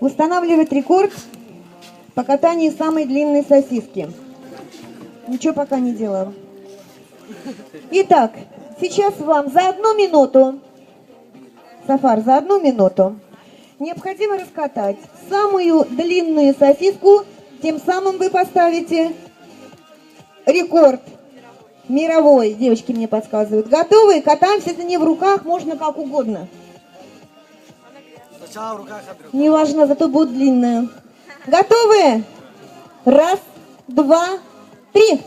устанавливать рекорд по катанию самой длинной сосиски. Ничего пока не делала. Итак, сейчас вам за одну минуту, Сафар, за одну минуту необходимо раскатать самую длинную сосиску, тем самым вы поставите рекорд мировой, девочки мне подсказывают. Готовы? Катаемся, если не в руках, можно как угодно. Неважно, зато будет длинная. Готовы? Раз, два, три.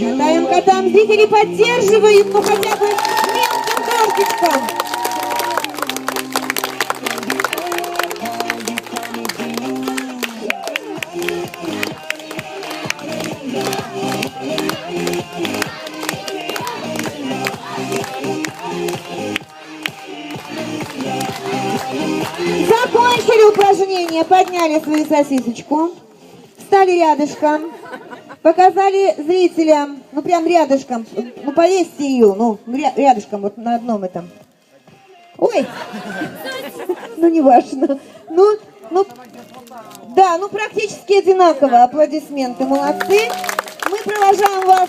Катаем, катаем, зрители поддерживают, ну хотя бы Закончили упражнение, подняли свою сосисочку, встали рядышком, показали зрителям, ну прям рядышком, ну повесьте ее, ну ря- рядышком, вот на одном этом. Ой, ну не важно. Ну, ну, да, ну практически одинаково. Аплодисменты, молодцы. Мы провожаем вас